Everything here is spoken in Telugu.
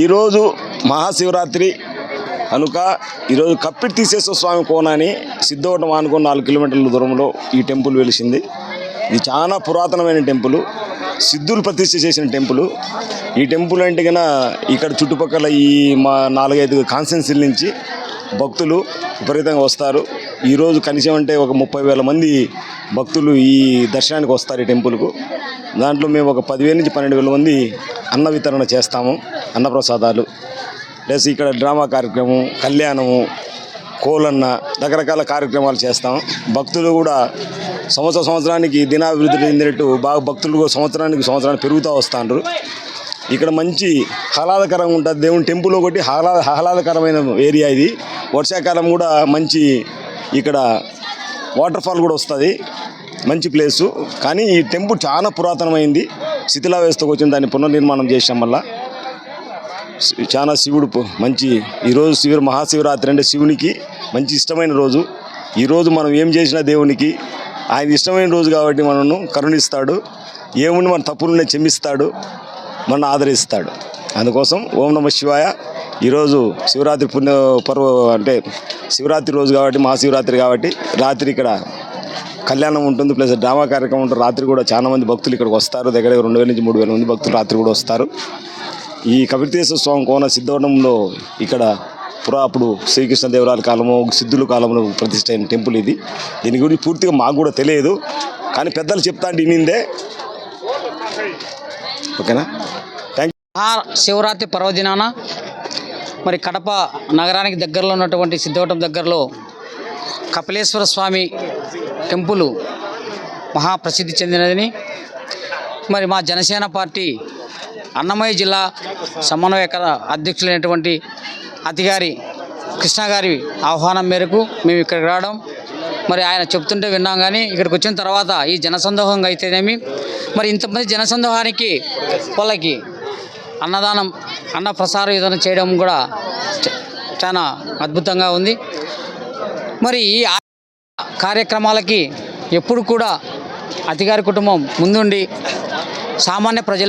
ఈరోజు మహాశివరాత్రి. కనుక ఈరోజు కప్పిటి తీసేశ్వర స్వామి కోనాని సిద్ధవటం ఆనుకుని నాలుగు కిలోమీటర్ల దూరంలో ఈ టెంపుల్ వెలిసింది. ఇది చాలా పురాతనమైన టెంపుల్. సిద్ధులు ప్రతిష్ఠ చేసిన టెంపుల్. ఈ టెంపుల్ అంటే కన్నా ఇక్కడ చుట్టుపక్కల ఈ మా నాలుగైదు కాన్స్టెన్సీల నుంచి భక్తులు విపరీతంగా వస్తారు. ఈరోజు కనీసం అంటే ఒక ముప్పై వేల మంది భక్తులు ఈ దర్శనానికి వస్తారు ఈ టెంపుల్కు దాంట్లో మేము ఒక పదివేల నుంచి పన్నెండు వేల మంది అన్న వితరణ చేస్తాము అన్నప్రసాదాలు ప్లస్ ఇక్కడ డ్రామా కార్యక్రమం కళ్యాణము కోలన్న రకరకాల కార్యక్రమాలు చేస్తాం భక్తులు కూడా సంవత్సర సంవత్సరానికి దినాభివృద్ధి చెందినట్టు బాగా భక్తులు కూడా సంవత్సరానికి సంవత్సరానికి పెరుగుతూ వస్తారు ఇక్కడ మంచి ఆహ్లాదకరంగా ఉంటుంది. దేవుని టెంపుల్ ఒకటి ఆహ్లాద ఆహ్లాదకరమైన ఏరియా ఇది. వర్షాకాలం కూడా మంచి ఇక్కడ వాటర్ ఫాల్ కూడా వస్తుంది. మంచి ప్లేసు. కానీ ఈ టెంపుల్ చాలా పురాతనమైంది. శిథిలావ్యవస్థకు వచ్చిన దాన్ని పునర్నిర్మాణం చేసాం వల్ల చాలా శివుడు మంచి ఈరోజు శివుడు మహాశివరాత్రి అంటే శివునికి మంచి ఇష్టమైన రోజు. ఈరోజు మనం ఏం చేసినా దేవునికి ఆయన ఇష్టమైన రోజు కాబట్టి మనను కరుణిస్తాడు. ఏముండి మన తప్పులనే క్షమిస్తాడు. మన ఆదరిస్తాడు. అందుకోసం ఓం నమ శివాయ. ఈరోజు శివరాత్రి పుణ్య పర్వ అంటే శివరాత్రి రోజు కాబట్టి మహాశివరాత్రి కాబట్టి రాత్రి ఇక్కడ కళ్యాణం ఉంటుంది. ప్లస్ డ్రామా కార్యక్రమం ఉంటుంది. రాత్రి కూడా చాలా మంది భక్తులు ఇక్కడికి వస్తారు. దగ్గర దగ్గర రెండు వేల నుంచి మూడు వేల మంది భక్తులు రాత్రి కూడా వస్తారు. ఈ కపితేశ్వర స్వామి కోన సిద్ధవనంలో ఇక్కడ పురా అప్పుడు శ్రీకృష్ణదేవరాయల కాలము సిద్ధుల కాలంలో ప్రతిష్ట అయిన టెంపుల్ ఇది. దీని గురించి పూర్తిగా మాకు కూడా తెలియదు. కానీ పెద్దలు చెప్తా అంటే ఓకేనా? థ్యాంక్ మహా శివరాత్రి పర్వదినాన మరి కడప నగరానికి దగ్గరలో ఉన్నటువంటి సిద్ధవటం దగ్గరలో కపిలేశ్వర స్వామి టెంపుల్ మహా ప్రసిద్ధి చెందినదని. మరి మా జనసేన పార్టీ అన్నమయ్య జిల్లా సమన్వయకర అధ్యక్షులైనటువంటి అతిగారి కృష్ణ గారి ఆహ్వానం మేరకు మేము ఇక్కడికి రావడం. మరి ఆయన చెప్తుంటే విన్నాం కానీ ఇక్కడికి వచ్చిన తర్వాత ఈ జనసందోహంగా అయితేనేమి? మరి ఇంతమంది జనసందోహానికి వాళ్ళకి అన్నదానం అన్న ప్రసార విధానం చేయడం కూడా చాలా అద్భుతంగా ఉంది. మరి ఈ కార్యక్రమాలకి ఎప్పుడు కూడా అధికారి కుటుంబం ముందుండి సామాన్య ప్రజలకు